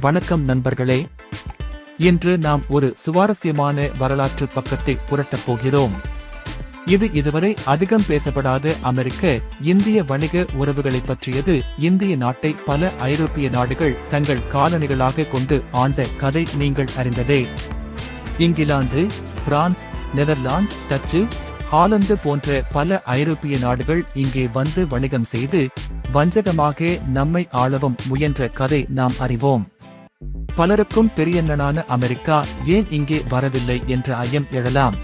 வணக்கம் நண்பர்களே. இன்று நாம் ஒரு சுவாரஸ்யமான வரலாற்று பக்கத்தை புரட்டப் போகிறோம். இது இதுவரை அதிகம் பேசப்படாத அமெரிக்க இந்திய வணிக உறவுகளை பற்றியது இந்திய நாட்டை பல ஐரோப்பிய நாடுகள் தங்கள் காலணிகளாக கொண்டு ஆண்ட கதை நீங்கள் அறிந்ததே. England France Netherlands Dutch Holland போன்ற பல ஐரோப்பிய நாடுகள் இங்கே வந்து வணிகம் செய்து வஞ்சகமாக நம்மை ஆளவும் முயன்ற கதை நாம் அறிவோம். பலருக்கும் பெரியண்ணனான அமெரிக்கா ஏன் இங்கே வரவில்லை என்ற ஐயம் எழலாம்.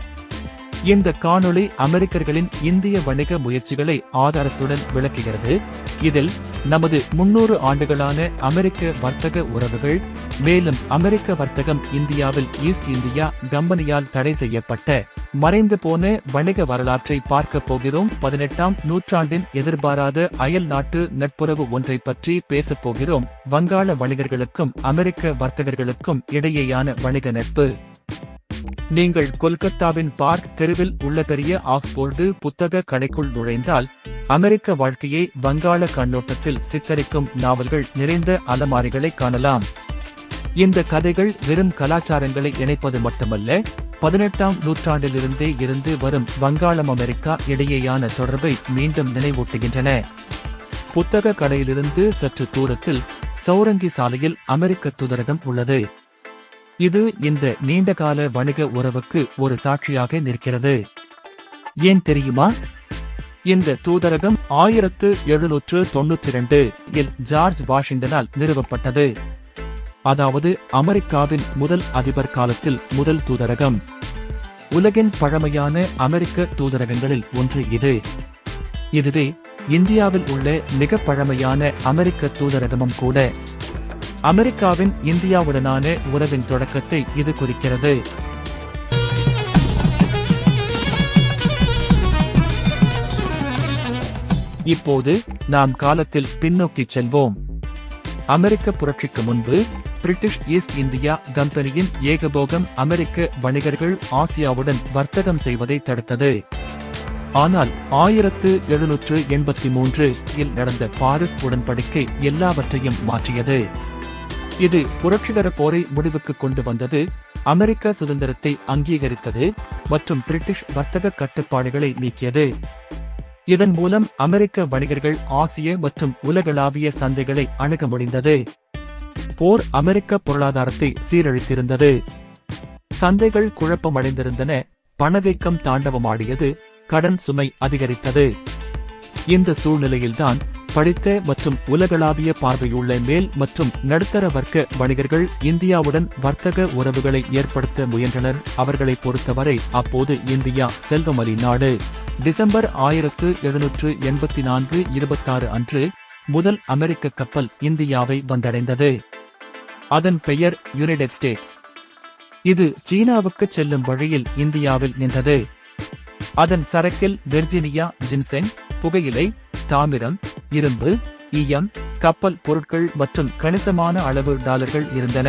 இந்த காணொளி அமெரிக்கர்களின் இந்திய வணிக முயற்சிகளை ஆதாரத்துடன் விளக்குகிறது. இதில் நமது முன்னூறு ஆண்டுகளான அமெரிக்க வர்த்தக உறவுகள் மேலும் அமெரிக்க வர்த்தகம் இந்தியாவில் ஈஸ்ட் இந்தியா கம்பெனியால் தடை செய்யப்பட்ட மறைந்து போன வணிக வரலாற்றை பார்க்க போகிறோம். பதினெட்டாம் நூற்றாண்டின் எதிர்பாராத அயல் நாட்டு நட்புறவு ஒன்றை பற்றி பேசப் போகிறோம். வங்காள வணிகர்களுக்கும் அமெரிக்க வர்த்தகர்களுக்கும் இடையேயான வணிக நட்பு. நீங்கள் கொல்கத்தாவின் பார்க் தெருவில் உள்ள பெரிய ஆக்ஸ்போர்டு புத்தக கடைக்குள் நுழைந்தால் அமெரிக்க வாழ்க்கையை வங்காள கண்ணோட்டத்தில் சித்தரிக்கும் நாவல்கள் நிறைந்த அலமாரிகளை காணலாம். இந்த கதைகள் வெறும் கலாச்சாரங்களை இணைப்பது மட்டுமல்ல பதினெட்டாம் நூற்றாண்டிலிருந்தே இருந்து வரும் வங்காளம் அமெரிக்கா இடையேயான தொடர்பை மீண்டும் நினைவூட்டுகின்றன. புத்தக கடையிலிருந்து சற்று தூரத்தில் சௌரங்கி சாலையில் அமெரிக்க தூதரகம் உள்ளது. இது இந்த நீண்டகால வணிக உறவுக்கு ஒரு சாட்சியாக நிற்கிறது. ஏன் தெரியுமா? இந்த தூதரகம் ஆயிரத்து எழுநூற்று தொன்னூற்றி இரண்டு இல் ஜார்ஜ் வாஷிங்டனால் நிறுவப்பட்டது. அதாவது அமெரிக்காவின் முதல் அதிபர் காலத்தில் முதல் தூதரகம். உலகின் பழமையான அமெரிக்க தூதரகங்களில் ஒன்று இது. இதுவே இந்தியாவில் உள்ள மிக பழமையான அமெரிக்க தூதரகமும் கூட. அமெரிக்காவின் இந்தியாவுடனான உறவின் தொடக்கத்தை இது குறிக்கிறது. இப்போது நாம் காலத்தில் பின்னோக்கிச் செல்வோம். அமெரிக்க புரட்சிக்கு முன்பு பிரிட்டிஷ் ஈஸ்ட் இந்தியா கம்பெனியின் ஏகபோகம் அமெரிக்க வணிகர்கள் ஆசியாவுடன் வர்த்தகம் செய்வதை தடுத்தது. ஆனால் ஆயிரத்து எழுநூற்று எண்பத்தி மூன்று இல் நடந்த பாரிஸ் உடன்படிக்கை எல்லாவற்றையும் மாற்றியது. இது புரட்சிகர போரை முடிவுக்கு கொண்டு வந்தது அமெரிக்க சுதந்திரத்தை அங்கீகரித்தது மற்றும் பிரிட்டிஷ் வர்த்தக கட்டுப்பாடுகளை நீக்கியது. இதன் மூலம் அமெரிக்க வணிகர்கள் ஆசிய மற்றும் உலகளாவிய சந்தைகளை அணுக முடிந்தது. போர் அமெரிக்க பொருளாதாரத்தை சீரழித்திருந்தது. சந்தைகள் குழப்பமடைந்திருந்தன. பணவீக்கம் தாண்டவமாடியது. கடன் சுமை அதிகரித்தது. இந்த சூழ்நிலையில்தான் படித்த மற்றும் உலகளாவிய பார்வையுள்ள மேல் மற்றும் நடுத்தர வர்க்க வணிகர்கள் இந்தியாவுடன் வர்த்தக உறவுகளை ஏற்படுத்த முயன்றனர். அவர்களை பொறுத்தவரை அப்போது இந்தியா செல்வமலி நாடு. டிசம்பர் ஆயிரத்து எழுநூற்று எண்பத்தி நான்கு இருபத்தாறு அன்று முதல் அமெரிக்க கப்பல் இந்தியாவை வந்தடைந்தது. அதன் பெயர் யுனைடெட் ஸ்டேட்ஸ் இது சீனாவுக்கு செல்லும் வழியில் இந்தியாவில் நின்றது. அதன் சரக்கில் வெர்ஜீனியா ஜின்செங் புகையிலை தாமிரம் இரும்பு ஈயம் கப்பல் பொருட்கள் மற்றும் கணிசமான அளவு டாலர்கள் இருந்தன.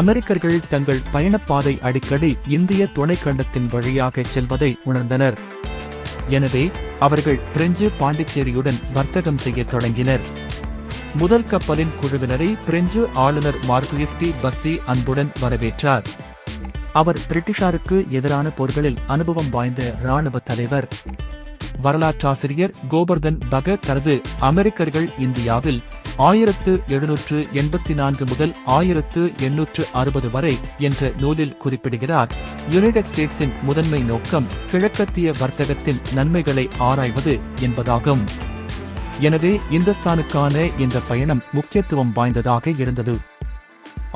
அமெரிக்கர்கள் தங்கள் பயணப்பாதை அடிக்கடி இந்திய துணைக்கண்டத்தின் வழியாக செல்வதை உணர்ந்தனர். எனவே அவர்கள் பிரெஞ்சு பாண்டிச்சேரியுடன் வர்த்தகம் செய்யத் தொடங்கினர். முதல் கப்பலின் குழுவினரை பிரெஞ்சு ஆளுநர் மார்குயஸ்டி பஸ்ஸி அன்புடன் வரவேற்றார். அவர் பிரிட்டிஷாருக்கு எதிரான போர்களில் அனுபவம் வாய்ந்த ராணுவ தலைவர். வரலாற்றாசிரியர் கோபர்தன் பக தனது அமெரிக்கர்கள் இந்தியாவில் ஆயிரத்து எழுநூற்று எண்பத்தி நான்கு முதல் ஆயிரத்து எண்ணூற்று அறுபது வரை என்ற நூலில் குறிப்பிடுகிறார். யுனைடெட் ஸ்டேட்ஸின் முதன்மை நோக்கம் கிழக்கத்திய வர்த்தகத்தின் நன்மைகளை ஆராய்வது என்பதாகும். எனவே இந்துஸ்தானுக்கான இந்த பயணம் முக்கியத்துவம் வாய்ந்ததாக இருந்தது.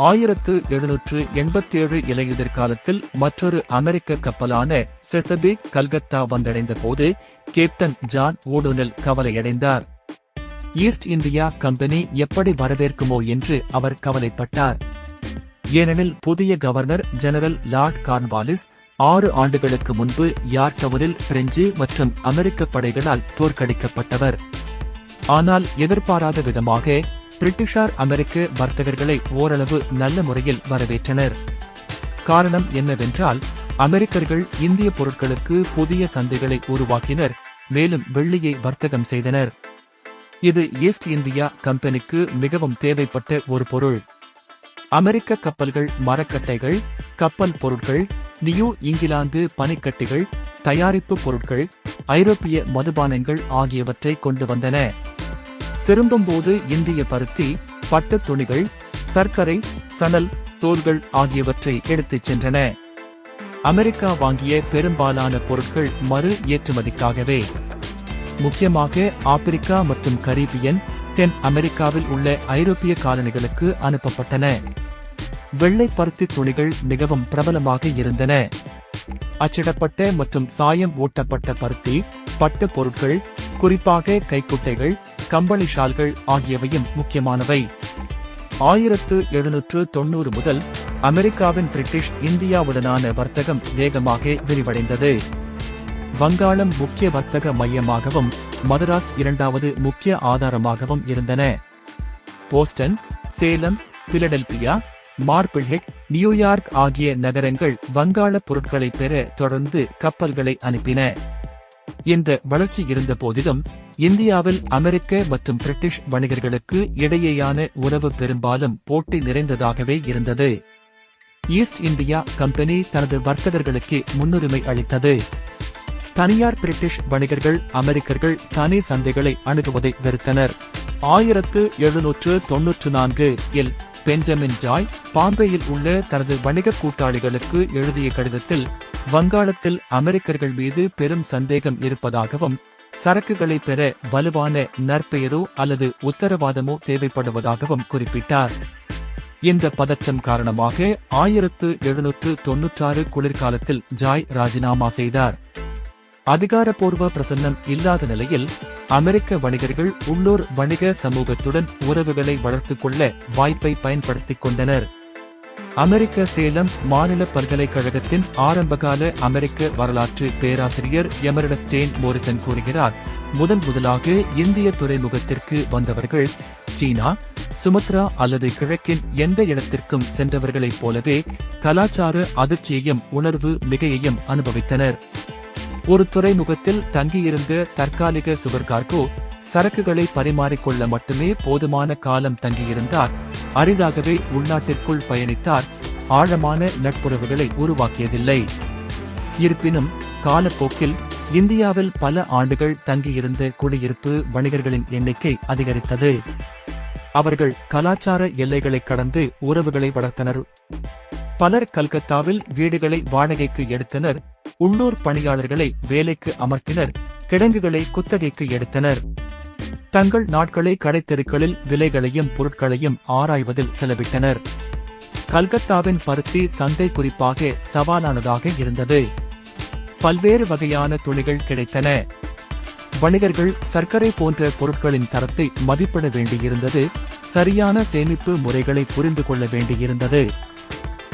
ஆயிரத்து எழுநூற்று எண்பத்தேழு இலையுதிர் காலத்தில் மற்றொரு அமெரிக்க கப்பலான செசபிக் கல்கத்தா வந்தடைந்த போது கேப்டன் ஜான் ஓடுனல் கவலையடைந்தார். ஈஸ்ட் இந்தியா கம்பெனி எப்படி வரவேற்குமோ என்று அவர் கவலைப்பட்டார். ஏனெனில் புதிய கவர்னர் ஜெனரல் லார்ட் கார்ன்வாலிஸ் ஆறு ஆண்டுகளுக்கு முன்பு யார்டவரில் பிரெஞ்சு மற்றும் அமெரிக்க படைகளால் தோற்கடிக்கப்பட்டவர். ஆனால் எதிர்பாராத விதமாக பிரிட்டிஷார் அமெரிக்க வர்த்தகர்களை ஓரளவு நல்ல முறையில் வரவேற்றனர். காரணம் என்னவென்றால் அமெரிக்கர்கள் இந்திய பொருட்களுக்கு புதிய சந்தைகளை உருவாக்கினர் மேலும் வெள்ளியை வர்த்தகம் செய்தனர். இது ஈஸ்ட் இந்தியா கம்பெனிக்கு மிகவும் தேவைப்பட்ட ஒரு பொருள். அமெரிக்க கப்பல்கள் மரக்கட்டைகள் கப்பல் பொருட்கள் நியூ இங்கிலாந்து பனிக்கட்டிகள் தயாரிப்பு பொருட்கள் ஐரோப்பிய மதுபானங்கள் ஆகியவற்றை கொண்டு வந்தன. திரும்பும்போது இந்திய பருத்தி பட்டு துணிகள் சர்க்கரை சணல் தோல்கள் ஆகியவற்றை எடுத்துச் சென்றன. அமெரிக்கா வாங்கிய பெரும்பாலான பொருட்கள் மறு ஏற்றுமதிக்காகவே. முக்கியமாக ஆப்பிரிக்கா மற்றும் கரீபியன் தென் அமெரிக்காவில் உள்ள ஐரோப்பிய காலனிகளுக்கு அனுப்பப்பட்டன. வெள்ளை பருத்தி துணிகள் மிகவும் பிரபலமாக இருந்தன. அச்சிடப்பட்ட மற்றும் சாயம் ஊட்டப்பட்ட பருத்தி பட்டு பொருட்கள் குறிப்பாக கைக்குட்டைகள் கம்பளி ஷால்கள் ஆகியவையும் முக்கியமானவை. ஆயிரத்து எழுநூற்று தொண்ணூறு முதல் அமெரிக்காவின் பிரிட்டிஷ் இந்தியாவுடனான வர்த்தகம் வேகமாக விரிவடைந்தது. வங்காளம் முக்கிய வர்த்தக மையமாகவும் மதராஸ் இரண்டாவது முக்கிய ஆதாரமாகவும் இருந்தன. Boston Salem Philadelphia Marblehead New York ஆகிய நகரங்கள் வங்காள பொருட்களை பெற தொடர்ந்து கப்பல்களை அனுப்பின. இந்த வளர்ச்சி இருந்த போதிலும் இந்தியாவில் அமெரிக்க மற்றும் பிரிட்டிஷ் வணிகர்களுக்கு இடையேயான உறவு பெரும்பாலும் போட்டி நிறைந்ததாகவே இருந்தது. ஈஸ்ட் இந்தியா கம்பெனி தனது வர்த்தகர்களுக்கு முன்னுரிமை அளித்தது. தனியார் பிரிட்டிஷ் வணிகர்கள் அமெரிக்கர்கள் தனி சந்தைகளை அணுகுவதை வெறுத்தனர். ஆயிரத்து எழுநூற்று தொன்னூற்று நான்கு இல் பெஞ்சமின் ஜாய் பாம்பேயில் உள்ள தனது வணிக கூட்டாளிகளுக்கு எழுதிய கடிதத்தில் வங்காளத்தில் அமெரிக்கர்கள் மீது பெரும் சந்தேகம் இருப்பதாகவும் சரக்குகளை பெற வலுவான நற்பெயரோ அல்லது உத்தரவாதமோ தேவைப்படுவதாகவும் குறிப்பிட்டார். இந்த பதற்றம் காரணமாக ஆயிரத்து எழுநூற்று தொன்னூற்றாறு குளிர்காலத்தில் ஜாய் ராஜினாமா செய்தார். அதிகாரப்பூர்வ பிரசன்னம் இல்லாத நிலையில் அமெரிக்க வணிகர்கள் உள்ளூர் வணிக சமூகத்துடன் உறவுகளை வளர்த்துக் கொள்ள வாய்ப்பை பயன்படுத்திக் கொண்டனர். அமெரிக்க சேலம் மாநில பல்கலைக்கழகத்தின் ஆரம்பகால அமெரிக்க வரலாற்று பேராசிரியர் எமரிடஸ்டேன் மோரிசன் கூறுகிறார் முதன் முதலாக இந்திய துறைமுகத்திற்கு வந்தவர்கள் சீனா சுமத்ரா அல்லது கிழக்கின் எந்த இடத்திற்கும் சென்றவர்களைப் போலவே கலாச்சார அதிர்ச்சியையும் உணர்வு மிகையையும் அனுபவித்தனர். ஒரு துறைமுகத்தில் தங்கியிருந்த தற்காலிக சுவர்கார்கோ சரக்குகளை பரிமாறிக்கொள்ள மட்டுமே போதுமான காலம் தங்கியிருந்தார். அரிதாகவே உள்நாட்டிற்குள் பயணித்தார். ஆழமான நட்புறவுகளை உருவாக்கியதில்லை. இருப்பினும் காலப்போக்கில் இந்தியாவில் பல ஆண்டுகள் தங்கியிருந்த குடியிருப்பு வணிகர்களின் எண்ணிக்கை அதிகரித்தது. அவர்கள் கலாச்சார எல்லைகளை கடந்து உறவுகளை வளர்த்தனர். பலர் கல்கத்தாவில் வீடுகளை வாடகைக்கு எடுத்தனர். உள்ளூர் பணியாளர்களை வேலைக்கு அமர்த்தினர். கிடங்குகளை குத்தகைக்கு எடுத்தனர். தங்கள் நாட்களை கடைத்தெருக்களில் விலைகளையும் பொருட்களையும் ஆராய்வதில் செலவிட்டனர். கல்கத்தாவின் பருத்தி சந்தை குறிப்பாக சவாலானதாக இருந்தது. பல்வேறு வகையான துளிகள் கிடைத்தன. வணிகர்கள் சர்க்கரை போன்ற பொருட்களின் தரத்தை மதிப்பிட வேண்டியிருந்தது. சரியான சேமிப்பு முறைகளை புரிந்து கொள்ள வேண்டியிருந்தது.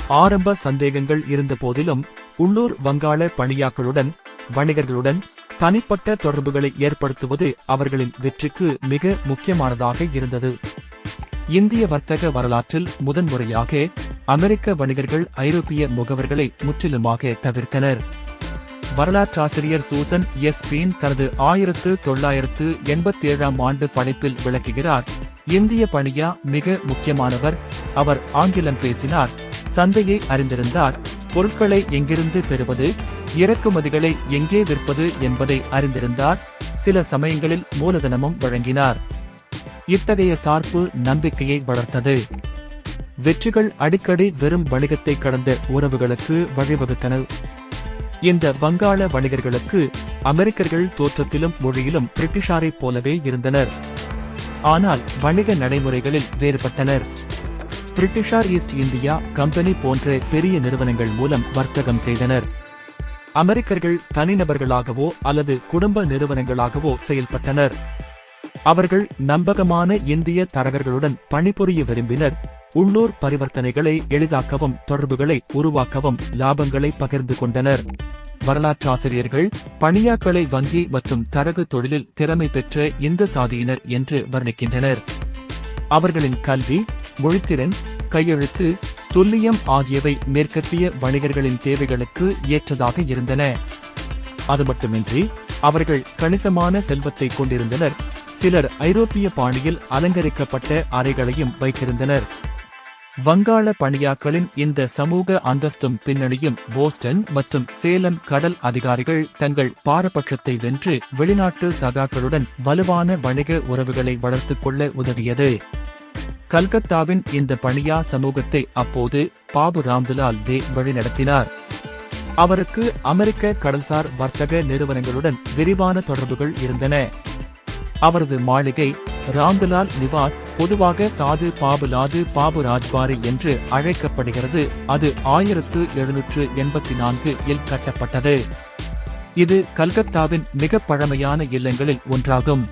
ஆரம்ப சந்தேகங்கள் இருந்த போதிலும் உள்ளூர் வங்காள பணியாக்களுடன் வணிகர்களுடன் தனிப்பட்ட தொடர்புகளை ஏற்படுத்துவது அவர்களின் வெற்றிக்கு மிக முக்கியமானதாக இருந்தது. இந்திய வர்த்தக வரலாற்றில் முதன்முறையாக அமெரிக்க வணிகர்கள் ஐரோப்பிய முகவர்களை முற்றிலுமாக தவிர்த்தனர். வரலாற்றாசிரியர் சூசன் எஸ். பீன் தனது ஆயிரத்து தொள்ளாயிரத்து எண்பத்தி ஏழாம் ஆண்டு படைப்பில் விளக்குகிறார். இந்திய பணியா மிக முக்கியமானவர். அவர் ஆங்கிலம் பேசினார். சந்தையை அறிந்திருந்தார். பொருட்களை எங்கிருந்து பெறுவது? இறக்குமதிகளை எங்கே விற்பது என்பதை அறிந்திருந்தார். சில சமயங்களில் மூலதனமும் வழங்கினார். இத்தகைய சார்பு நம்பிக்கையை வளர்த்தது. வெற்றிகள் அடிக்கடி வெறும் வணிகத்தை கடந்த உறவுகளுக்கு வழிவகுத்தன. இந்த வங்காள வணிகர்களுக்கு அமெரிக்கர்கள் தோற்றத்திலும் மொழியிலும் பிரிட்டிஷாரைப் போலவே இருந்தனர். ஆனால் வணிக நடைமுறைகளில் வேறுபட்டனர். பிரிட்டிஷார் ஈஸ்ட் இந்தியா கம்பெனி போன்ற பெரிய நிறுவனங்கள் மூலம் வர்த்தகம் செய்தனர். அமெரிக்கர்கள் தனிநபர்களாகவோ அல்லது குடும்ப நிறுவனங்களாகவோ செயல்பட்டனர். அவர்கள் நம்பகமான இந்திய தரகர்களுடன் பணிபுரிய விரும்பினர். உள்ளூர் பரிவர்த்தனைகளை எளிதாக்கவும் தொடர்புகளை உருவாக்கவும் லாபங்களை பகிர்ந்து கொண்டனர். வரலாற்றாசிரியர்கள் பணியாக்களை வங்கி மற்றும் தரகு தொழிலில் திறமை பெற்ற இந்த சாதியினர் என்று வர்ணிக்கின்றனர். அவர்களின் கல்வி மொழித்திறன் கையெழுத்து துல்லியம் ஆகியவை மேற்கத்திய வணிகர்களின் தேவைகளுக்கு ஏற்றதாக இருந்தன. அது மட்டுமின்றி அவர்கள் கணிசமான செல்வத்தை கொண்டிருந்தனர். சிலர் ஐரோப்பிய பாணியில் அலங்கரிக்கப்பட்ட அறைகளையும் வைத்திருந்தனர். வங்காள பணியாக்களின் இந்த சமூக அந்தஸ்தும் பின்னணியும் போஸ்டன் மற்றும் சேலம் கடல் அதிகாரிகள் தங்கள் பாரபட்சத்தை வென்று வெளிநாட்டு சகாக்களுடன் வலுவான வணிக உறவுகளை வளர்த்துக் கொள்ள உதவியது. கல்கத்தாவின் இந்த பணியா சமூகத்தை அப்போது பாபு ராம்துலால் தே வழிநடத்தினார். அவருக்கு அமெரிக்க கடல்சார் வர்த்தக நிறுவனங்களுடன் விரிவான தொடர்புகள் இருந்தன. அவரது மாளிகை ராம்துலால் நிவாஸ் பொதுவாக சாது பாபுலாது பாபு ராஜ்பாரி என்று அழைக்கப்படுகிறது. அது ஆயிரத்து எழுநூற்று எண்பத்தி நான்கு இல் கட்டப்பட்டது. இது கல்கத்தாவின் மிக பழமையான இல்லங்களில் ஒன்றாகும்.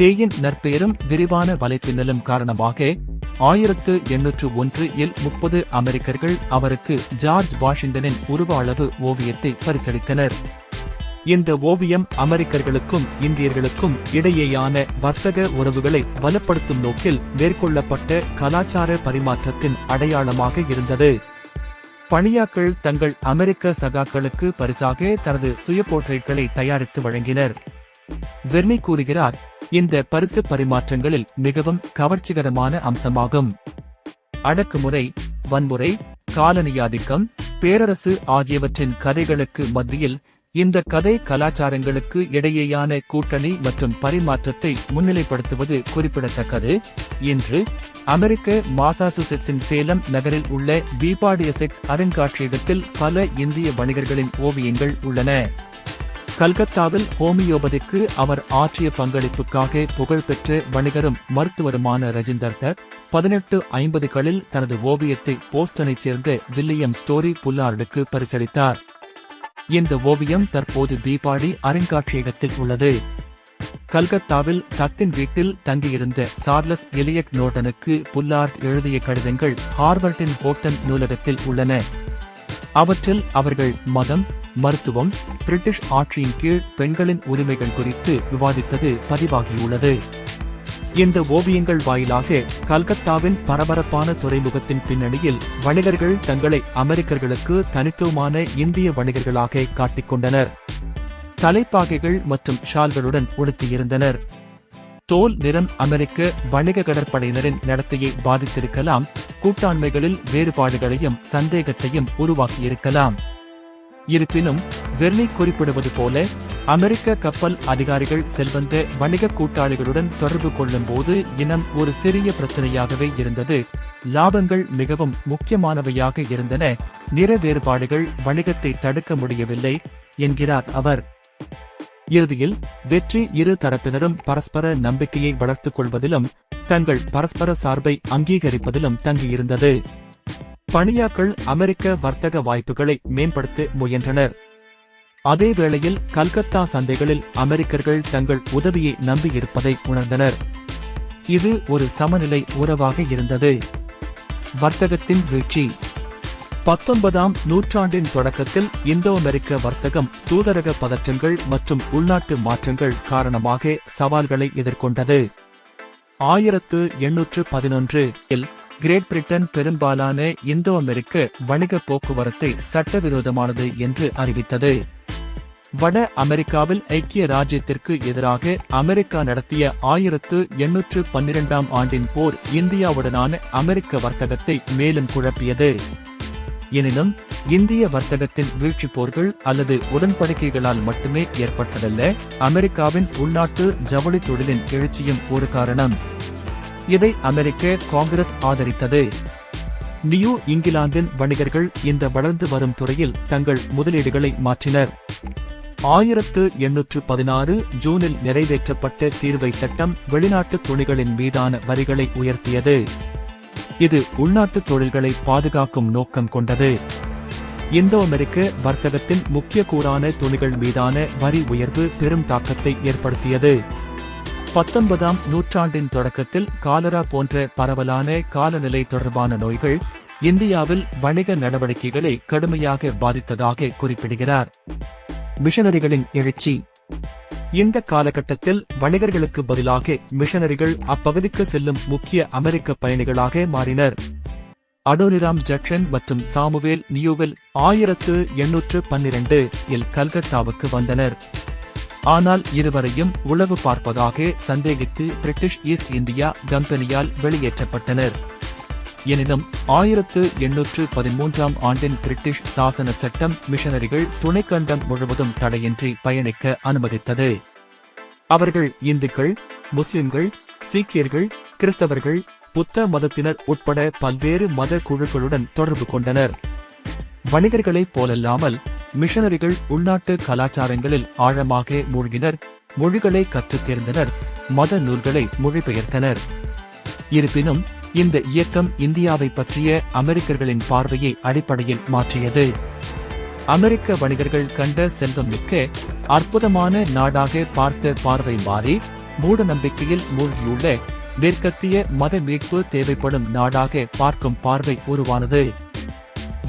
தேயின் நற்பெயரும் விரிவான வலைப்பின்னலும் காரணமாக ஆயிரத்து எண்ணூற்று ஒன்று இல் முப்பது அமெரிக்கர்கள் அவருக்கு ஜார்ஜ் வாஷிங்டனின் உருவ அளவு ஓவியத்தை பரிசளித்தனர். இந்த ஓவியம் அமெரிக்கர்களுக்கும் இந்தியர்களுக்கும் இடையேயான வர்த்தக உறவுகளை பலப்படுத்தும் நோக்கில் மேற்கொள்ளப்பட்ட கலாச்சார பரிமாற்றத்தின் அடையாளமாக இருந்தது. பணியாக்கள் தங்கள் அமெரிக்க சகாக்களுக்கு பரிசாக தனது சுய போர்ட்ரேட்களை தயாரித்து வழங்கினர். வெர்னி கூறுகிறார் இந்த பரிசு பரிமாற்றங்களில் மிகவும் கவர்ச்சிகரமான அம்சமாகும். அடக்குமுறை வன்முறை காலனியாதிக்கம் பேரரசு ஆகியவற்றின் கதைகளுக்கு மத்தியில் இந்த கதை கலாச்சாரங்களுக்கு இடையேயான கூட்டணி மற்றும் பரிமாற்றத்தை முன்னிலைப்படுத்துவது குறிப்பிடத்தக்கது. இன்று அமெரிக்க மாசாசுசெட்ஸின் சேலம் நகரில் உள்ள பீபாடியசெக்ஸ் அருங்காட்சியகத்தில் பல இந்திய வணிகர்களின் ஓவியங்கள் உள்ளன. கல்கத்தாவில் ஹோமியோபதிக்கு அவர் ஆற்றிய பங்களிப்புக்காக புகழ்பெற்ற வணிகரும் மருத்துவருமான ரஜிந்தர் தர் பதினெட்டு ஐம்பதுகளில் தனது ஓவியத்தை போஸ்டனைச் சேர்ந்த வில்லியம் ஸ்டோரி புல்லார்டுக்கு பரிசளித்தார். இந்த ஓவியம் தற்போது தீபாவளி அருங்காட்சியகத்தில் உள்ளது. கல்கத்தாவில் தத்தின் வீட்டில் தங்கியிருந்த சார்லஸ் எலியட் நோர்டனுக்கு புல்லார்ட் எழுதிய கடிதங்கள் ஹார்வர்டின் ஹோட்டன் நூலகத்தில் உள்ளன. அவற்றில் அவர்கள் மதம் மருத்துவம் பிரிட்டிஷ் ஆட்சியின் கீழ் பெண்களின் உரிமைகள் குறித்து விவாதித்தது பதிவாகியுள்ளது. இந்த ஓவியங்கள் வாயிலாக கல்கத்தாவின் பரபரப்பான துறைமுகத்தின் பின்னணியில் வணிகர்கள் தங்களை அமெரிக்கர்களுக்கு தனித்துவமான இந்திய வணிகர்களாக காட்டிக்கொண்டனர். தலைப்பாகைகள் மற்றும் ஷால்களுடன் உடுத்தியிருந்தனர். தோல் நிறம் அமெரிக்க வணிக கடற்படையினரின் நடத்தையை பாதித்திருக்கலாம் கூட்டாண்மைகளில் வேறுபாடுகளையும் சந்தேகத்தையும் உருவாக்கியிருக்கலாம். இருப்பினும் வெர்னி குறிப்பிடுவது போல அமெரிக்க கப்பல் அதிகாரிகள் செல்வந்த வணிக கூட்டாளிகளுடன் தொடர்பு கொள்ளும் போது இனம் ஒரு சிறிய பிரச்சனையாகவே இருந்தது. லாபங்கள் மிகவும் முக்கியமானவையாக இருந்தன. நிற வேறுபாடுகள் வணிகத்தை தடுக்க முடியவில்லை என்கிறார் அவர். இறுதியில் வெற்றி இரு தரப்பினரும் பரஸ்பர நம்பிக்கையை வளர்த்துக் கொள்வதிலும் தங்கள் பரஸ்பர சார்பை அங்கீகரிப்பதிலும் தங்கியிருந்தது. பணியாக்கள் அமெரிக்க வர்த்தக வாய்ப்புகளை மேம்படுத்த முயன்றனர். அதே வேளையில் கல்கத்தா சந்தைகளில் அமெரிக்கர்கள் தங்கள் உதவியை நம்பியிருப்பதை உணர்ந்தனர். இது ஒரு சமநிலை உறவாக இருந்தது. வர்த்தகத்தின் வீழ்ச்சி. பத்தொன்பதாம் நூற்றாண்டின் தொடக்கத்தில் இந்தோ அமெரிக்க வர்த்தகம் தூதரக பதற்றங்கள் மற்றும் உள்நாட்டு மாற்றங்கள் காரணமாக சவால்களை எதிர்கொண்டது. ஆயிரத்து எண்ணூற்று பதினொன்று இல் கிரேட் பிரிட்டன் பெரும்பாலான இந்தோ அமெரிக்க வணிக போக்குவரத்தை சட்டவிரோதமானது என்று அறிவித்தது. வட அமெரிக்காவில் ஐக்கிய ராஜ்யத்திற்கு எதிராக அமெரிக்கா நடத்திய ஆயிரத்து எண்ணூற்று பன்னிரெண்டாம் ஆண்டின் போர் இந்தியாவுடனான அமெரிக்க வர்த்தகத்தை மேலும் குழப்பியது. எனினும் இந்திய வர்த்தகத்தின் வீழ்ச்சி போர்கள் அல்லது உடன்படிக்கைகளால் மட்டுமே ஏற்பட்டதல்ல அமெரிக்காவின் உள்நாட்டு ஜவுளி தொழிலின் எழுச்சியும் ஒரு காரணம். இதை அமெரிக்க காங்கிரஸ் ஆதரித்தது. நியூ இங்கிலாந்தின் வணிகர்கள் இந்த வளர்ந்து வரும் துறையில் தங்கள் முதலீடுகளை மாற்றினர். ஆயிரத்து எண்ணூற்று பதினாறு ஜூனில் நிறைவேற்றப்பட்ட தீர்வை சட்டம் வெளிநாட்டு துணிகளின் மீதான வரிகளை உயர்த்தியது. இது உள்நாட்டு தொழில்களை பாதுகாக்கும் நோக்கம் கொண்டது. இந்தோ அமெரிக்க வர்த்தகத்தின் முக்கிய கூறான துணிகள் மீதான வரி உயர்வு பெரும் தாக்கத்தை ஏற்படுத்தியது. பத்தொன்பதாம் நூற்றாண்டின் தொடக்கத்தில் காலரா போன்ற பரவலான காலநிலை தொடர்பான நோய்கள் இந்தியாவில் வணிக நடவடிக்கைகளை கடுமையாக பாதித்ததாக குறிப்பிடுகிறார். மிஷனரிகளின் எழுச்சி. இந்த காலகட்டத்தில் வணிகர்களுக்கு பதிலாக மிஷனரிகள் அப்பகுதிக்கு செல்லும் முக்கிய அமெரிக்க பயணிகளாக மாறினர். அடோனிராம் ஜக்ஷன் மற்றும் சாமுவேல் நியூவில் ஆயிரத்து எண்ணூற்று பன்னிரண்டு இல் கல்கத்தாவுக்கு வந்தனர். ஆனால் இருவரையும் உளவு பார்ப்பதாக சந்தேகித்து பிரிட்டிஷ் ஈஸ்ட் இந்தியா கம்பெனியால் வெளியேற்றப்பட்டனர். எனினும் ஆயிரத்து எண்ணூற்று பதிமூன்றாம் ஆண்டின் பிரிட்டிஷ் சாசன சட்டம் மிஷனரிகள் துணைக்கண்டம் முழுவதும் தடையின்றி பயணிக்க அனுமதித்தது. அவர்கள் இந்துக்கள் முஸ்லிம்கள் சீக்கியர்கள் கிறிஸ்தவர்கள் புத்த மதத்தினர் உட்பட பல்வேறு மத குழுக்களுடன் தொடர்பு கொண்டனர். வணிகர்களைப் போலல்லாமல் மிஷனரிகள் உள்நாட்டு கலாச்சாரங்களில் ஆழமாக மூழ்கினர் மொழிகளை கற்றுத் தேர்ந்தனர் மத நூல்களை மொழிபெயர்த்தனர். இருப்பினும் இந்த இயக்கம் இந்தியாவை பற்றிய அமெரிக்கர்களின் பார்வையை அடிப்படையில் மாற்றியது. அமெரிக்க வணிகர்கள் கண்ட செல்வம் மிக்க அற்புதமான நாடாக பார்த்த பார்வை மாறி மூட நம்பிக்கையில் மூழ்கியுள்ள மேற்கத்திய மத மீட்பு தேவைப்படும் நாடாக பார்க்கும் பார்வை உருவானது.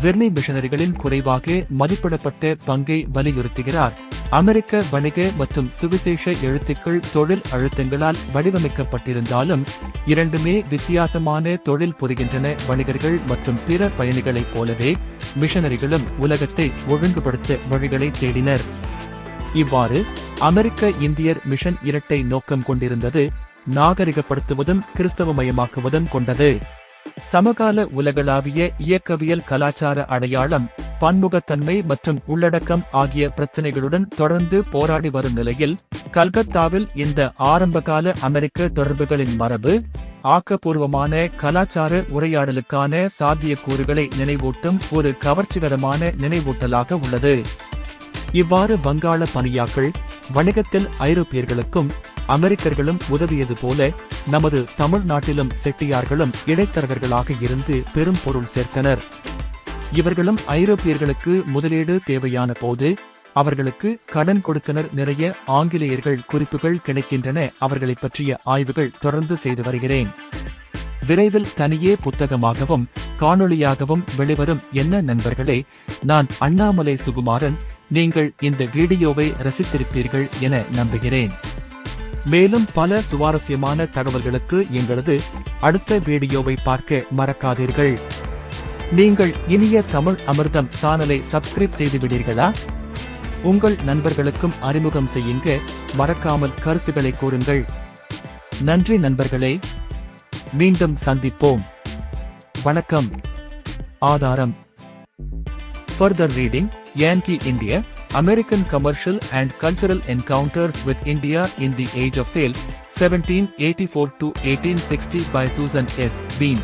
வெர்னி மிஷனரிகளின் குறைவாக மதிப்பிடப்பட்ட பங்கை வலியுறுத்துகிறார். அமெரிக்க வணிக மற்றும் சுவிசேஷ எழுத்துக்கள் தொழில் அழுத்தங்களால் வடிவமைக்கப்பட்டிருந்தாலும் இரண்டுமே வித்தியாசமான தொழில் புரிகின்றன வணிகர்கள் மற்றும் பிற பயணிகளைப் போலவே மிஷனரிகளும் உலகத்தை ஒழுங்குபடுத்த வழிகளை தேடினர். இவ்வாறு அமெரிக்க இந்தியர் மிஷன் இரட்டை நோக்கம் கொண்டிருந்தது நாகரிகப்படுத்துவதும் கிறிஸ்தவமயமாக்குவதும் கொண்டது. சமகால உலகளாவிய இயக்கவியல் கலாச்சார அடையாளம் பன்முகத்தன்மை மற்றும் உள்ளடக்கம் ஆகிய பிரச்சினைகளுடன் தொடர்ந்து போராடி வரும் நிலையில் கல்கத்தாவில் இந்த ஆரம்பகால அமெரிக்க தொடர்புகளின் மரபு ஆக்கப்பூர்வமான கலாச்சார உரையாடலுக்கான சாத்தியக்கூறுகளை நினைவூட்டும் ஒரு கவர்ச்சிகரமான நினைவூட்டலாக உள்ளது. இவ்வாறு வங்காள பணியாக்கள் வணிகத்தில் ஐரோப்பியர்களுக்கும் அமெரிக்கர்களும் உதவியது போல நமது தமிழ்நாட்டிலும் செட்டியார்களும் இடைத்தரகர்களாக இருந்து பெரும் பொருள் சேர்த்தனர். இவர்களும் ஐரோப்பியர்களுக்கு முதலீடு தேவையான போது அவர்களுக்கு கடன் கொடுத்தனர் நிறைய ஆங்கிலேயர்கள் குறிப்புகள் கிடைக்கின்றன அவர்களைப் பற்றிய ஆய்வுகள் தொடர்ந்து செய்து வருகிறேன். விரைவில் தனியே புத்தகமாகவும் காணொளியாகவும் வெளிவரும் என்ன நண்பர்களே நான் அண்ணாமலை சுகுமாரன் நீங்கள் இந்த வீடியோவை ரசித்திருப்பீர்கள் என நம்புகிறேன். மேலும் பல சுவாரஸ்யமான தகவல்களுக்கு எங்களது அடுத்த வீடியோவை பார்க்க மறக்காதீர்கள். நீங்கள் இனிய தமிழ் அமிர்தம் சானலை சப்ஸ்கிரைப் செய்துவிடீர்களா உங்கள் நண்பர்களுக்கும் அறிமுகம் செய்யுங்க. மறக்காமல் கருத்துக்களை கூறுங்கள். நன்றி நண்பர்களே. மீண்டும் சந்திப்போம். வணக்கம். ஆதாரம். Further reading Yankee India, American Commercial and Cultural Encounters with India in the Age of Sail, 1784 to 1860 by Susan S. Bean.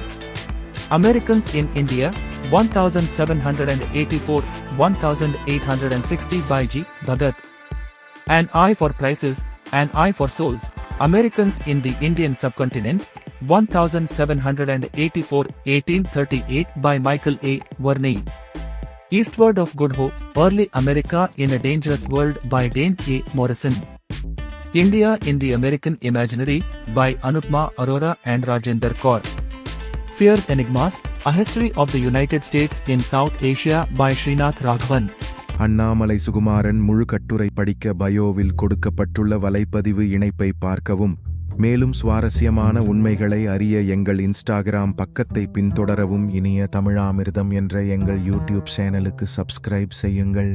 Americans in India, 1784 1860 by G. Bhagat. An Eye for Prices, An Eye for Souls, Americans in the Indian Subcontinent, 1784 1838 by Michael A. Verney. Eastward of Good Hope, Early America in a Dangerous World by Dane A. Morrison. India in the American Imaginary by Anupma Arora and Rajender Kaur. Fear Enigmas, A History of the United States in South Asia by Srinath Raghavan. Annamalai Sukumaran முழு கட்டுரை படிக்க பயோவில் கொடுக்கப்பட்டுள்ள வலைப்பதிவு இணைப்பை பார்க்கவும் மேலும் சுவாரஸ்யமான உண்மைகளை அறிய எங்கள் இன்ஸ்டாகிராம் பக்கத்தை பின்தொடரவும் இனிய தமிழாமிர்தம் என்ற எங்கள் யூடியூப் சேனலுக்கு சப்ஸ்கிரைப் செய்யுங்கள்.